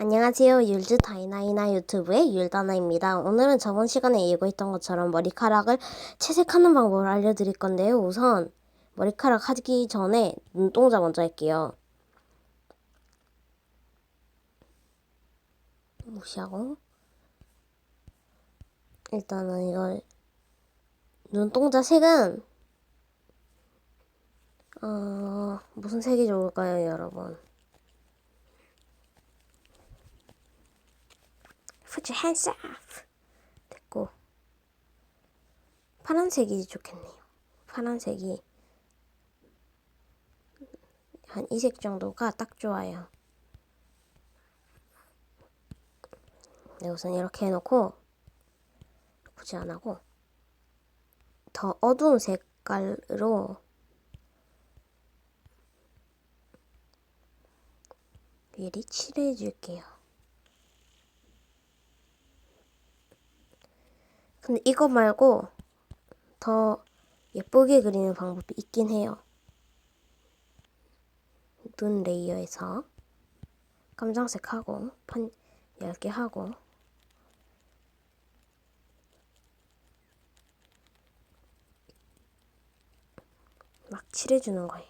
안녕하세요. 율즈 다이나이나 유튜브의 율다나입니다. 오늘은 저번 시간에 예고했던 것처럼 머리카락을 채색하는 방법을 알려드릴 건데요. 우선 머리카락 하기 전에 눈동자 먼저 할게요. 무시하고 일단은 이걸 눈동자 색은 어 무슨 색이 좋을까요, 여러분? Put your hands up. 됐고 파란색이 좋겠네요. 파란색이 한 이 색 정도가 딱 좋아요. 네, 우선 이렇게 해놓고 굳이 안 하고 더 어두운 색깔로 미리 칠해 줄게요. 근데 이거 말고 더 예쁘게 그리는 방법이 있긴 해요. 눈 레이어에서 깜장색 하고 판 얇게 하고 막 칠해주는 거예요.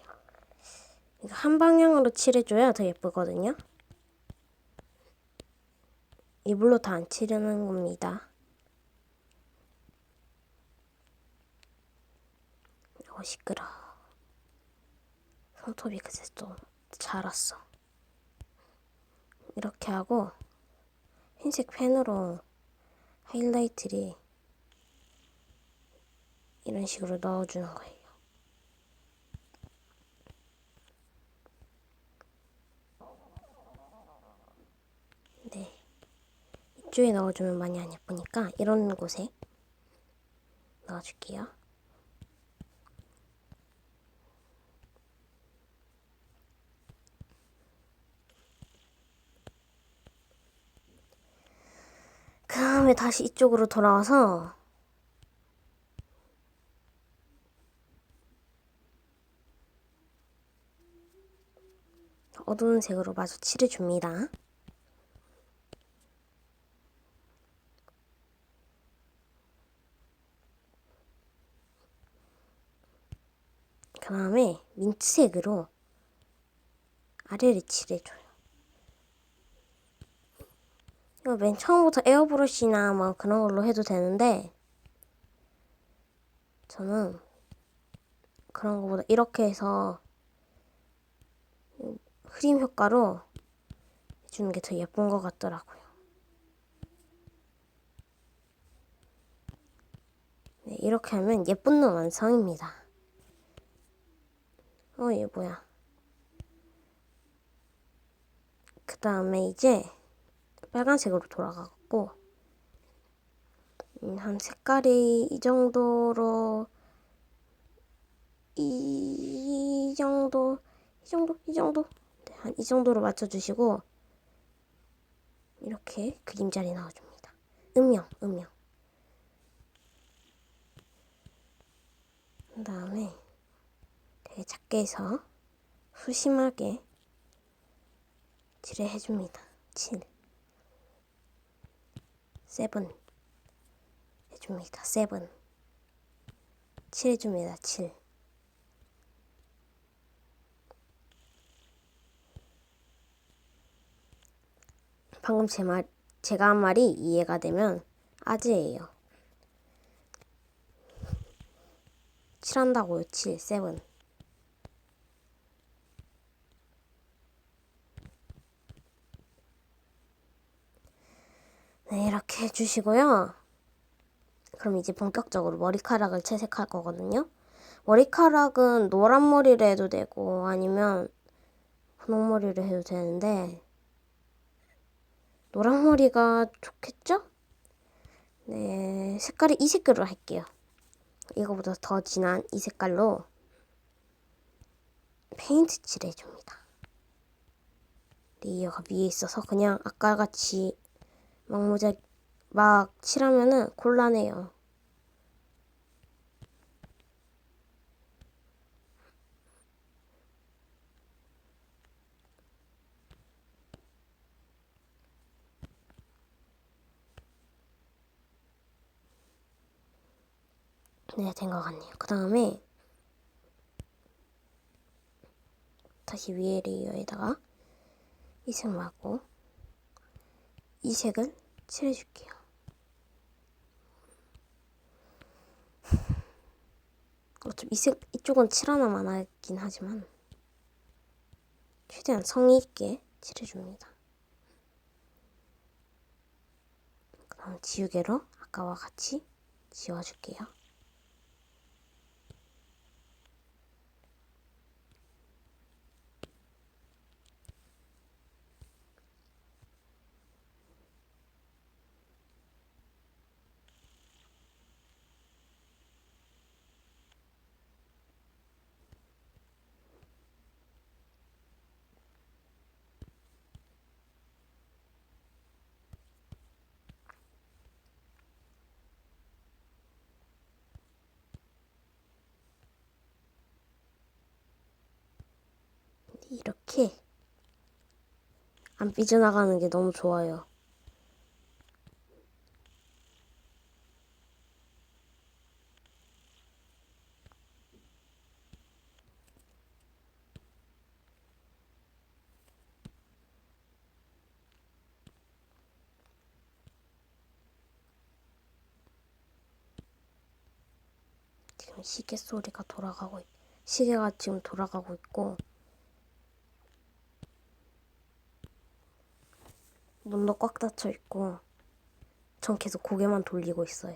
이거 한 방향으로 칠해줘야 더 예쁘거든요. 이불로 다 안 칠하는 겁니다. 어 시끄러. 손톱이 그새 또 자랐어. 이렇게 하고 흰색 펜으로 하이라이트를 이런 식으로 넣어주는 거예요. 네. 이쪽에 넣어주면 많이 안 예쁘니까 이런 곳에 넣어줄게요. 그 다음에 다시 이쪽으로 돌아와서 어두운 색으로 마저 칠해줍니다. 그 다음에 민트색으로 아래를 칠해줘요. 이거 맨 처음부터 에어브러쉬나 뭐 그런 걸로 해도 되는데 저는 그런 거보다 이렇게 해서 흐림 효과로 해주는 게 더 예쁜 것 같더라고요. 네, 이렇게 하면 예쁜 눈 완성입니다. 어, 얘 뭐야? 그 다음에 이제 빨간색으로 돌아가고 음, 한 색깔이 이 정도로 이, 이 정도 이 정도 이 정도 네, 한이 정도로 맞춰주시고 이렇게 그림자리 넣어줍니다. 음영 음영 그 다음에 되게 작게 해서 소심하게 칠해줍니다. 칠 세븐 해줍니다. 세븐 7 해줍니다. 7 방금 제 말, 제가 한 말이 이해가 되면 아즈예요. 7한다고요. 7, 7. 주시고요. 그럼 이제 본격적으로 머리카락을 채색할 거거든요. 머리카락은 노란 머리를 해도 되고 아니면 분홍 머리를 해도 되는데 노란 머리가 좋겠죠? 네, 색깔이 이 색깔로 할게요. 이거보다 더 진한 이 색깔로 페인트 칠해줍니다. 레이어가 위에 있어서 그냥 아까 같이 막 모자 막 칠하면은 곤란해요. 네, 된 것 같네요. 그 다음에 다시 위에 레이어에다가 이 색 맞고 이 색을 칠해줄게요. 이 색, 이쪽은 칠 하나만 하긴 하지만 최대한 성의 있게 칠해줍니다. 그럼 지우개로 아까와 같이 지워줄게요. 이렇게 안 삐져나가는 게 너무 좋아요. 지금 시계 소리가 돌아가고 있, 시계가 지금 돌아가고 있고 문도 꽉 닫혀 있고 전 계속 고개만 돌리고 있어요.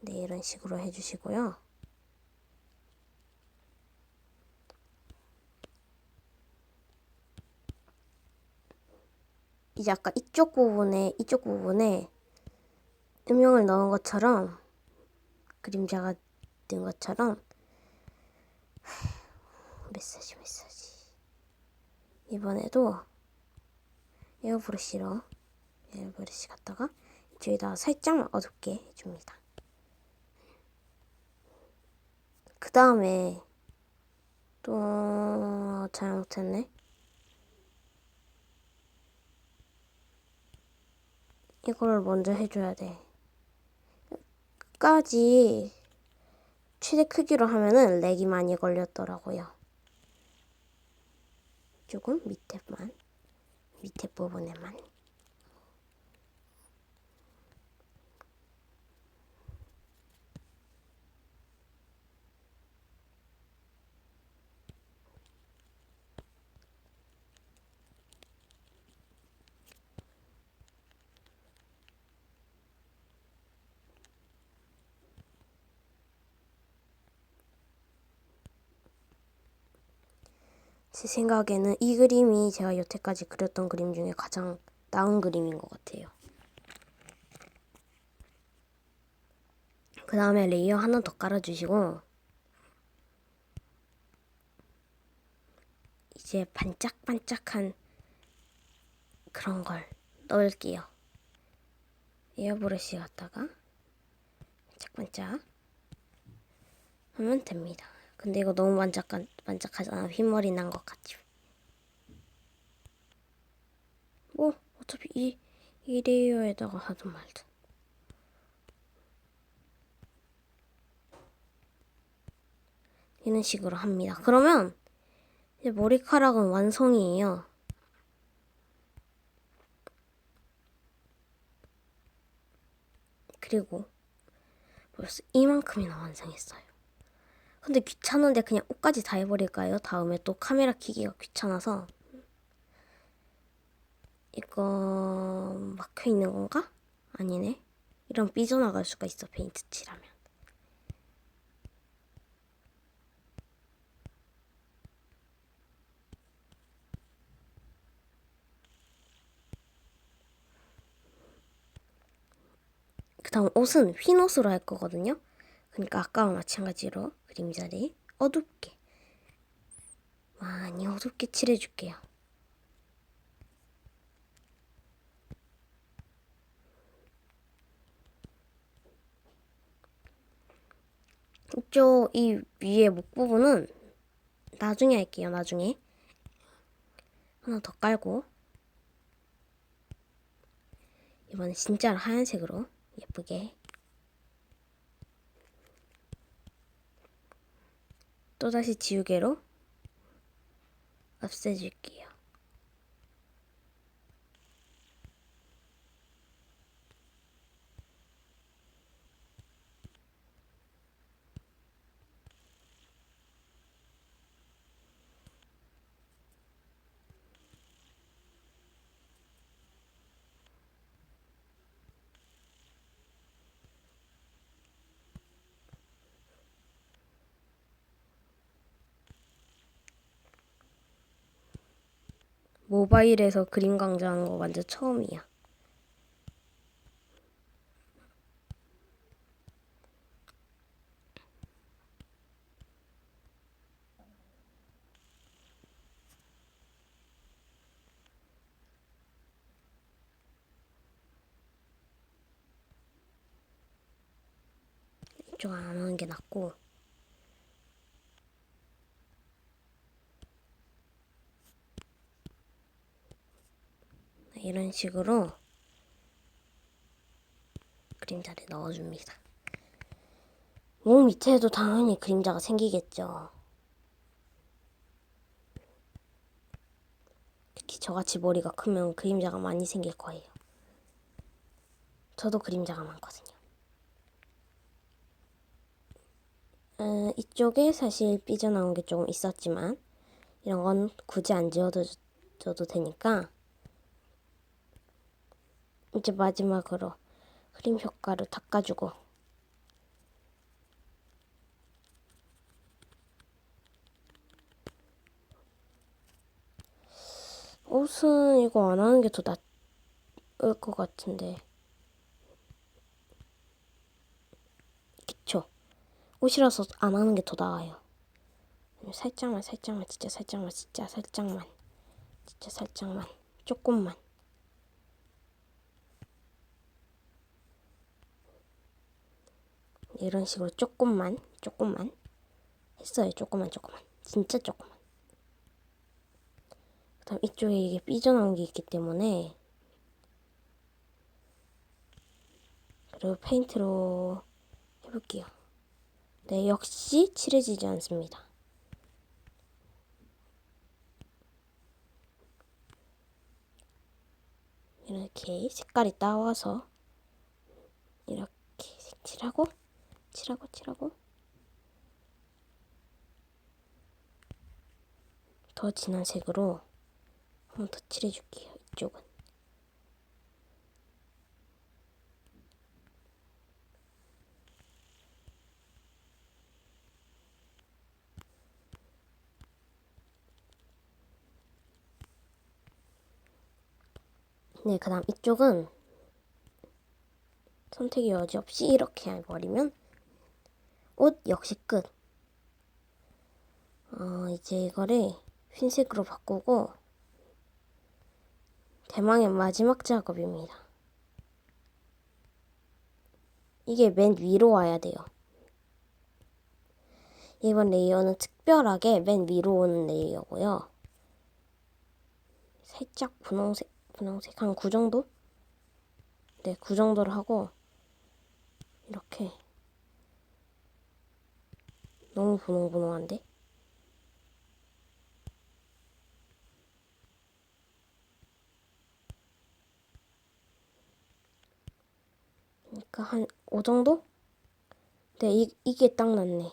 네, 이런 식으로 해주시고요. 이제 아까 이쪽 부분에 이쪽 부분에 음영을 넣은 것처럼 그림자가 된 것처럼 메시지 메시지 이번에도 에어브러쉬로 에어브러쉬 갖다가 이쪽에다 살짝만 어둡게 해줍니다. 그 다음에 또 잘못했네. 이걸 먼저 해줘야 돼. 끝까지 최대 크기로 하면은 렉이 많이 걸렸더라고요. 조금 밑에만, 밑에 부분에만. 제 생각에는 이 그림이 제가 여태까지 그렸던 그림 중에 가장 나은 그림인 것 같아요. 그 다음에 레이어 하나 더 깔아주시고 이제 반짝반짝한 그런 걸 넣을게요. 에어브러쉬 갖다가 반짝반짝 하면 됩니다. 근데 이거 너무 반짝 반짝하잖아. 흰머리 난 것 같죠. 뭐 어차피 이, 이 레이어에다가 하든 말든. 이런 식으로 합니다. 그러면 이제 머리카락은 완성이에요. 그리고 벌써 이만큼이나 완성했어요. 근데 귀찮은데 그냥 옷까지 다 해버릴까요? 다음에 또 카메라 키기가 귀찮아서 이거 막혀 있는 건가? 아니네. 이런 삐져나갈 수가 있어 페인트 칠하면. 그 다음 옷은 흰 옷으로 할 거거든요. 그러니까 아까와 마찬가지로 그림자리 어둡게 많이 어둡게 칠해줄게요. 이쪽 이 위에 목 부분은 나중에 할게요. 나중에 하나 더 깔고 이번엔 진짜로 하얀색으로 예쁘게 또다시 지우개로 없애줄게요. 모바일에서 그림 강좌하는 거 완전 처음이야. 이쪽 안 하는 게 낫고. 이런 식으로 그림자를 넣어줍니다. 목 밑에도 당연히 그림자가 생기겠죠. 특히 저같이 머리가 크면 그림자가 많이 생길 거예요. 저도 그림자가 많거든요. 어, 이쪽에 사실 삐져나온 게 조금 있었지만 이런 건 굳이 안 지워도 되니까 이제 마지막으로 그림 효과를 닦아주고. 옷은 이거 안 하는 게 더 나을 것 같은데. 그쵸? 옷이라서 안 하는 게 더 나아요. 살짝만 살짝만 진짜 살짝만 진짜 살짝만. 진짜 살짝만. 조금만 이런 식으로 조금만 조금만 했어요. 조금만 조금만. 진짜 조금만. 그다음 이쪽에 이게 삐져나온 게 있기 때문에 그리고 페인트로 해볼게요. 네 역시 칠해지지 않습니다. 이렇게 색깔이 따와서 이렇게 색칠하고 칠하고 칠하고 더 진한 색으로 한번 더 칠해줄게요. 이쪽은. 네, 그 다음 이쪽은 선택의 여지 없이 이렇게 해버리면 옷 역시 끝. 어, 이제 이거를 흰색으로 바꾸고 대망의 마지막 작업입니다. 이게 맨 위로 와야 돼요. 이번 레이어는 특별하게 맨 위로 오는 레이어고요. 살짝 분홍색, 분홍색 한 9 정도? 네, 9 정도를 하고 이렇게 너무 분홍분홍한데? 그러니까 한 5 정도? 네, 이, 이게 딱 맞네.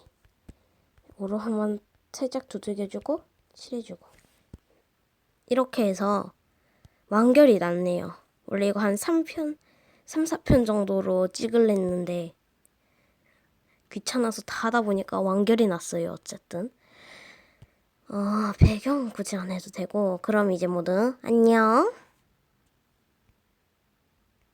오로 한번 살짝 두들겨주고 칠해주고 이렇게 해서 완결이 났네요. 원래 이거 한 3편, 3, 4편 정도로 찍을랬는데 귀찮아서 다 하다 보니까 완결이 났어요. 어쨌든. 어, 배경 굳이 안 해도 되고 그럼 이제 모두 안녕.